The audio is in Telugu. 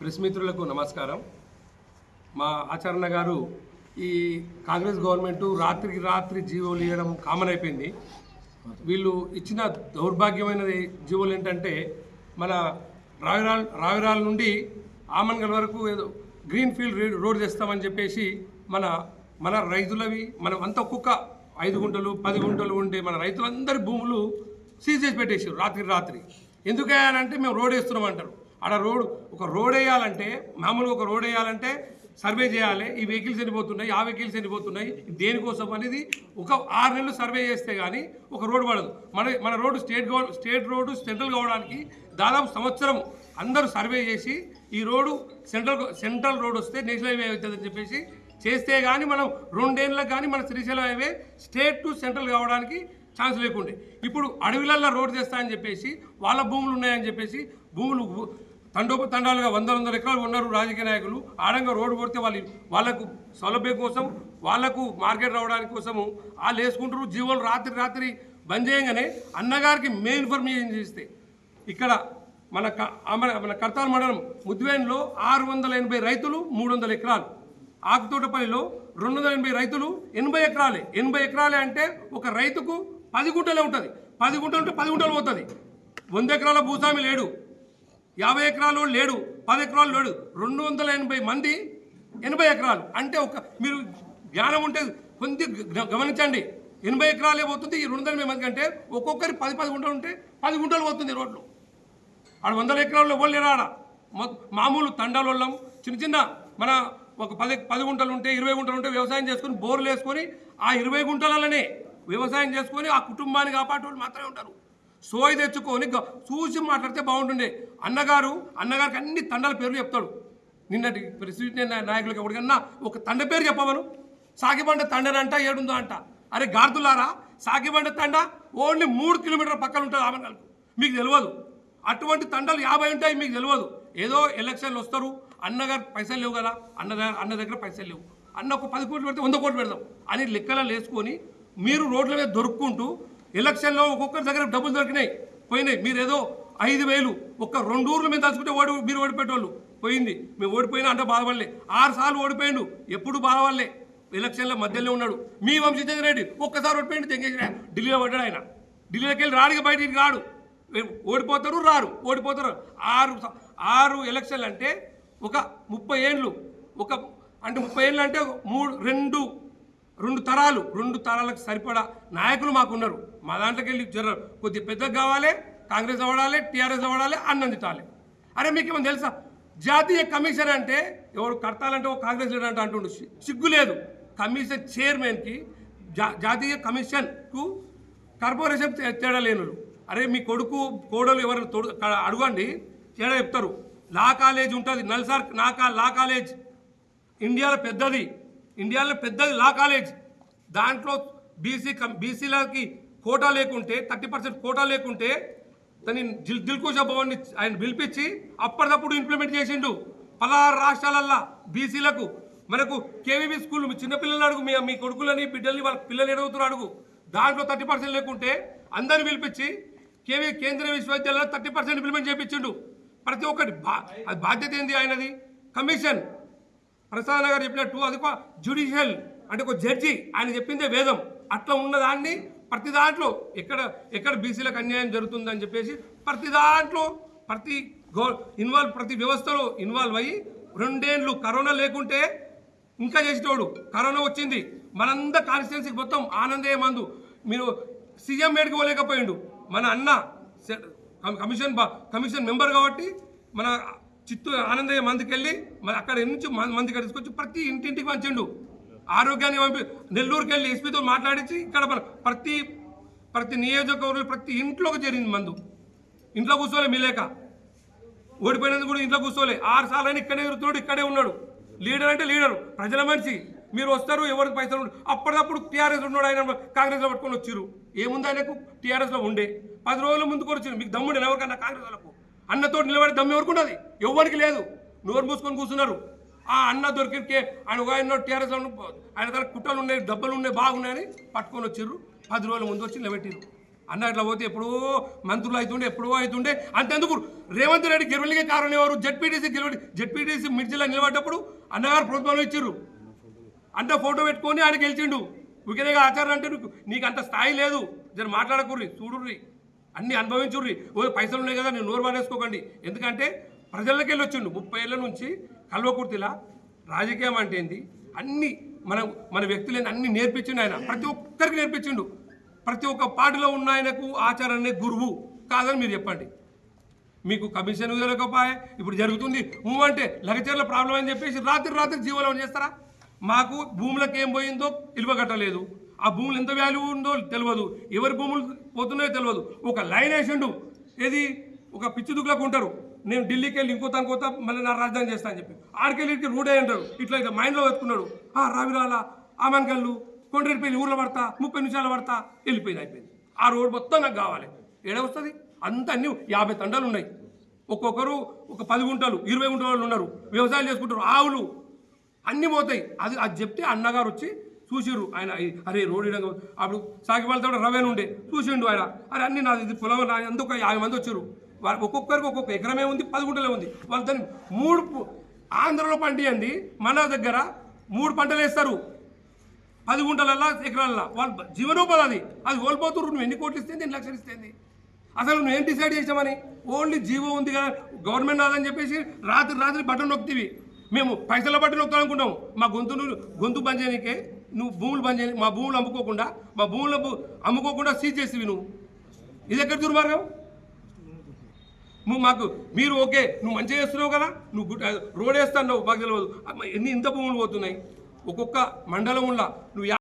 ప్రెస్ మిత్రులకు నమస్కారం. మా ఆచరణ గారు ఈ కాంగ్రెస్ గవర్నమెంట్ రాత్రికి రాత్రి జీవోలు ఇవ్వడం కామన్ అయిపోయింది. వీళ్ళు ఇచ్చిన దౌర్భాగ్యమైన జీవోలు ఏంటంటే మన రావిరాల్ రావిరాల నుండి ఆమన్గల్ వరకు ఏదో గ్రీన్ ఫీల్డ్ రోడ్ తెస్తామని చెప్పేసి మన మన రైతులవి మనం అంత ఒక్కొక్క ఐదు గుంటలు పది గుంటలు ఉండే మన రైతులందరి భూములు సీజ్ చేసి పెట్టేసారు రాత్రి రాత్రి. ఎందుకు అంటే మేము రోడ్ వేస్తున్నాం అంటారు. ఆడ రోడ్ ఒక రోడ్ వేయాలంటే మామూలుగా ఒక రోడ్ వేయాలంటే సర్వే చేయాలి. ఈ వెహికల్స్ వెళ్ళిపోతున్నాయి ఆ వెహికల్స్ వెళ్ళిపోతున్నాయి దేనికోసం అనేది ఒక ఆరు నెలలు సర్వే చేస్తే కానీ ఒక రోడ్ పడదు. మన మన రోడ్డు స్టేట్ గవ స్టేట్ రోడ్డు సెంట్రల్ కావడానికి దాదాపు సంవత్సరం అందరూ సర్వే చేసి ఈ రోడ్డు సెంట్రల్ సెంట్రల్ రోడ్ వస్తే నేషనల్ హైవే అవుతుందని చెప్పేసి చేస్తే కానీ మనం రెండేళ్ళకి కానీ మన Srisailam highway state to central కావడానికి ఛాన్స్ లేకుండే. ఇప్పుడు అడవిలల్లో రోడ్ చేస్తా అని చెప్పేసి వాళ్ళ భూములు ఉన్నాయని చెప్పేసి భూములు తండోపతండాలుగా తండాలుగా వందల వందల ఎకరాలు ఉన్నారు రాజకీయ నాయకులు. ఆడంగా రోడ్డు కొడితే వాళ్ళు వాళ్ళకు సౌలభ్యం కోసం వాళ్ళకు మార్కెట్ రావడానికి కోసము వాళ్ళు వేసుకుంటారు జీవోలు రాత్రి రాత్రి బంద్ చేయగానే అన్నగారికి మెయిన్ ఇన్ఫర్మేషన్ చేస్తే. ఇక్కడ మన మన మన కర్తాల మండలం ముద్వేన్లో ఆరు వందల ఎనభై రైతులు మూడు వందల ఎకరాలు. ఆకుతోటపల్లిలో రెండు వందల ఎనభై రైతులు ఎనభై ఎకరాలే. ఎనభై ఎకరాలే అంటే ఒక రైతుకు పది గుంటలే ఉంటుంది. పది గుంటలు ఉంటే పది గుంటలు పోతుంది. వంద ఎకరాల భూస్వామి లేడు. యాభై ఎకరాలు లేడు పది ఎకరాలు లేడు రెండు వందల ఎనభై మంది ఎనభై ఎకరాలు. అంటే ఒక మీరు జ్ఞానం ఉంటే కొంత గ- గమనించండి. ఎనభై ఎకరాలే పోతుంది ఈ రెండు వందల ఎనభై మంది కంటే ఒక్కొక్కరి పది పది గుంటలు ఉంటే పది గుంటలు పోతుంది రోడ్లు. ఆడ వందల ఎకరాల్లో ఎవరు ఆడ? మామూలు తండాలు వాళ్ళం చిన్న చిన్న మన ఒక పది పది గుంటలు ఉంటే ఇరవై గుంటలు ఉంటే వ్యవసాయం చేసుకొని బోర్లు వేసుకొని ఆ ఇరవై గుంటలలోనే వ్యవసాయం చేసుకొని ఆ కుటుంబాన్ని కాపాడేవాళ్ళు మాత్రమే ఉంటారు. సోయి తెచ్చుకొని చూసి మాట్లాడితే బాగుంటుండే. అన్నగారు అన్నగారికి అన్ని తండాల పేర్లు చెప్తాడు. నిన్నటి ప్రెసిడెంట్ నాయకులకు ఎవరికన్నా ఒక తండ పేరు చెప్పవను. సాగిబండ తండనంట ఏడుందో అంట. అరే గార్దులారా సాగిబండ తండ ఓన్లీ మూడు కిలోమీటర్ల పక్కన ఉంటుంది ఆమెనకు మీకు తెలియదు అటువంటి తండలు యాభై ఉంటాయి మీకు తెలియదు ఏదో ఎలక్షన్లు వస్తారు అన్నగారు పైసలు లేవు కదా అన్న దగ్గర అన్న దగ్గర పైసలు లేవు. అన్న ఒక పది కోట్లు పెడితే వంద కోట్లు పెడదాం. అని లెక్కలు వేసుకొని మీరు రోడ్ల మీద దొరుక్కుంటూ ఎలక్షన్లో ఒక్కొక్కరి దగ్గర డబ్బులు దొరికినాయి పోయినాయి. మీరేదో ఐదు వేలు ఒక్క రెండు ఊర్లు మేము తలుచుకుంటే ఓడి మీరు ఓడిపోయేటోళ్ళు. పోయింది. మేము ఓడిపోయినా అంటే బాధపడలే. ఆరు సార్లు ఓడిపోయిండు. ఎప్పుడు బాధపడలే. ఎలక్షన్ల మధ్యలో ఉన్నాడు. మీ వంశీచంద్ర రెడ్డి ఒక్కసారి ఓడిపోయిండు తెంగేసిన ఢిల్లీలో పడ్డాడు ఆయన. ఢిల్లీలోకి వెళ్ళి రాడికి బయటికి రాడు. ఓడిపోతారు రారు. ఓడిపోతారు. ఆరు ఆరు ఎలక్షన్లు అంటే ఒక ముప్పై ఏండ్లు ఒక అంటే ముప్పై ఏళ్ళు అంటే మూడు రెండు రెండు తరాలు రెండు తరాలకు సరిపడా నాయకులు మాకున్నారు. మా దాంట్లోకి వెళ్ళి జర కొద్ది పెద్దగా కావాలి కాంగ్రెస్ అవ్వడాలి టీఆర్ఎస్ అవ్వడాలి అన్నం అరే మీకు ఏమైనా తెలుసా? జాతీయ కమిషన్ అంటే ఎవరు కడతాలంటే ఒక కాంగ్రెస్ లీడర్ అంటే అంటుండు. సిగ్గు లేదు. కమిషన్ చైర్మన్కి జా జాతీయ కమిషన్కు కార్పొరేషన్ తేడా లేనులు అరే మీ కొడుకు కోడలు ఎవరు తోడు అడగండి తేడా చెప్తారు. లా కాలేజ్ ఉంటుంది నల్సార్ నాకా లా కాలేజ్. ఇండియాలో పెద్దది. ఇండియాలో పెద్దది లా కాలేజ్. దాంట్లో బీసీ కం బీసీలకి కోటా లేకుంటే థర్టీ పర్సెంట్ కోటా లేకుంటే దాన్ని దిల్ దిల్కుషా భవన్ని ఆయన పిలిపించి అప్పటికప్పుడు ఇంప్లిమెంట్ చేసిండు. పదహారు రాష్ట్రాలల్లో బీసీలకు మనకు కేవీబీ స్కూల్ మీ చిన్నపిల్లలు అడుగు మీ మీ కొడుకులని బిడ్డల్ని వాళ్ళ పిల్లలు ఎడవుతున్నారు అడుగు. దాంట్లో థర్టీ పర్సెంట్ లేకుంటే అందరిని పిలిపించి కేవీ కేంద్రీయ విశ్వవిద్యాలయంలో థర్టీ పర్సెంట్ ఇంప్లిమెంట్ చేయించిండు ప్రతి ఒక్కటి బా అది బాధ్యత ఏంది ఆయనది? కమిషన్. ప్రసాద్ గారు చెప్పినట్టు అది ఒక జ్యుడిషియల్ అంటే ఒక జడ్జి ఆయన చెప్పిందే వేదం. అట్లా ఉన్న దాన్ని ప్రతి దాంట్లో ఎక్కడ ఎక్కడ బీసీలకు అన్యాయం జరుగుతుందని చెప్పేసి ప్రతి దాంట్లో ప్రతి గో ఇన్వాల్వ్ ప్రతి వ్యవస్థలో ఇన్వాల్వ్ అయ్యి రెండేండ్లు కరోనా లేకుంటే ఇంకా చేసేటోడు. కరోనా వచ్చింది. మనందరి కాన్స్టిట్యున్సీకి మొత్తం ఆనందే మందు. మీరు సీఎం మేడికి పోలేకపోయిండు. మన అన్న కమిషన్ కమిషన్ మెంబర్ కాబట్టి మన చిత్తూరు ఆనందయ్య మందుకెళ్ళి మరి అక్కడ నుంచి మంది మందికి తీసుకొచ్చి ప్రతి ఇంటింటికి పంచండు. ఆరోగ్యాన్ని పంపి నెల్లూరుకి వెళ్ళి ఎస్పీతో మాట్లాడించి ఇక్కడ ప్రతి ప్రతి నియోజకవర్గంలో ప్రతి ఇంట్లోకి జరిగింది మందు. ఇంట్లో కూర్చోలే మీ లేక. ఓడిపోయినందుకు కూడా ఇంట్లో కూర్చోలే. ఆరు సార్లు అయినా ఇక్కడే తిరుగుతున్నాడు ఇక్కడే ఉన్నాడు. లీడర్ అంటే లీడరు ప్రజల మనిషి. మీరు వస్తారు ఎవరికి పైసలు అప్పటికప్పుడు టీఆర్ఎస్ ఉన్నాడు ఆయన కాంగ్రెస్లో పట్టుకొని వచ్చారు ఏముంది ఆయనకు? టీఆర్ఎస్లో ఉండే. పది రోజుల ముందుకు వచ్చారు మీకు దమ్ముడు ఎవరికన్నా కాంగ్రెస్ వాళ్ళకు? అన్నతో నిలబడి దమ్ము ఎవరికి ఎవరికి లేదు. నోరు మూసుకొని కూర్చున్నారు. ఆ అన్న దొరికితే ఆయన ఒక ఆయన టీఆర్ఎస్ ఆయన దగ్గర కుట్రలు ఉన్నాయి డబ్బులు ఉన్నాయి బాగున్నాయని పట్టుకొని వచ్చిర్రు. పది రోజుల ముందు వచ్చి నిలబెట్టిరు అన్న ఇట్లా పోతే ఎప్పుడో మంత్రులు అవుతుండే ఎప్పుడో అవుతుండే అంతెందుకు? రేవంత్ రెడ్డి గెలవలిగే కారణం ఎవరు? జెడ్పీటీసీ గెలవడి జెడ్పీటీసీ మిర్చిలో నిలబడ్డప్పుడు అన్నగారు ప్రభుత్వంలో ఇచ్చిర్రు. అంత ఫోటో పెట్టుకొని ఆయన గెలిచిండు. ఉకిరేగా ఆచారం అంటే నీకు అంత స్థాయి లేదు. జర మాట్లాడకుర్రి చూడుర్రి. అన్ని అనుభవించుర్రి. ఓ పైసలు ఉన్నాయి కదా నేను నోరు మానేసుకోకండి. ఎందుకంటే ప్రజల్లోకి వెళ్ళి వచ్చిండు ముప్పై ఏళ్ళ నుంచి కల్వకుర్తిలా రాజకీయం అంటే ఏంది? అన్ని మన మన వ్యక్తులని అన్ని నేర్పించిండు ఆయన. ప్రతి ఒక్కరికి నేర్పించిండు. ప్రతి ఒక్క పార్టీలో ఉన్న ఆయనకు ఆచారాన్ని గురువు కాదని మీరు చెప్పండి. మీకు కమిషన్ తెలియకపోయే ఇప్పుడు జరుగుతుంది. ఊ అంటే లగచర్ల ప్రాబ్లం అని చెప్పేసి రాత్రి రాత్రి జీవోలో చేస్తారా? మాకు భూములకు ఏం పోయిందో ఇలువ కట్టలేదు ఆ భూములు ఎంత వాల్యూ ఉందో తెలియదు. ఎవరి భూములు పోతున్నాయో తెలియదు ఒక లైన్ వేసిండు. ఏది? ఒక పిచ్చి దుక్కులకు ఉంటారు. నేను ఢిల్లీకి వెళ్ళి ఇంకో తనుకోత మళ్ళీ నా రాజధాని చేస్తా అని చెప్పి. ఆడికెళ్ళి ఇక్కడికి రూడే అంటారు. ఇట్లా ఇట్లా మైండ్లో వెతుకున్నాడు ఆ రావిరాల ఆమెన్కల్లు కొండ్రెడ్డిపల్లి ఊర్లో పడతా ముప్పై నిమిషాలు పడతా వెళ్ళిపోయింది అయిపోయింది. ఆ రోడ్ మొత్తం నాకు కావాలి. ఏడవస్తుంది అంత అన్ని యాభై తండాలు ఉన్నాయి. ఒక్కొక్కరు ఒక పది గుంటలు ఇరవై గుంటల వాళ్ళు ఉన్నారు. వ్యవసాయం చేసుకుంటారు. ఆవులు అన్నీ పోతాయి. అది అది చెప్తే అన్నగారు వచ్చి చూసిర్రు ఆయన. అరే రోడ్ అప్పుడు సాగిపాలతో రవేణ ఉండే. చూసిండు ఆయన. అరే అన్ని నాది ఇది పొలం నా ఎందుకు యాభై మంది వచ్చారు వాళ్ళ ఒక్కొక్కరికి ఒక్కొక్క ఎకరమే ఉంది పది గుంటలే ఉంది. వాళ్ళు దాన్ని మూడు ఆంధ్రలో పండియండి మన దగ్గర మూడు పంటలు వేస్తారు. పది గుంటలల్లా ఎకరాలల్లా. వాళ్ళ జీవనోపాధి అది. అది కోల్పోతున్నారు నువ్వు ఎన్ని కోట్లు ఇస్తే ఎన్ని లక్షలు ఇస్తేంది అసలు నువ్వేం డిసైడ్ చేసామని ఓన్లీ జీవో ఉంది కదా గవర్నమెంట్ రాదని చెప్పేసి రాత్రి రాత్రి బట్టలు నొక్కితివి. మేము పైసల బట్టలు నొక్కుతాం అనుకుంటాం. మా గొంతును గొంతు బంద్ నువ్వు భూములు బంద్ చేయాలి మా భూములు అమ్ముకోకుండా మా భూములు అమ్ముకోకుండా సీజ్ చేసివి నువ్వు. ఇది ఎక్కడ దుర్మార్గం? నువ్వు మాకు మీరు ఓకే నువ్వు మంచిగా చేస్తున్నావు కదా నువ్వు రోడ్ వేస్తాను మాకు తెలియదు. ఎన్ని ఇంత భూములు పోతున్నాయి? ఒక్కొక్క మండలంలో నువ్వు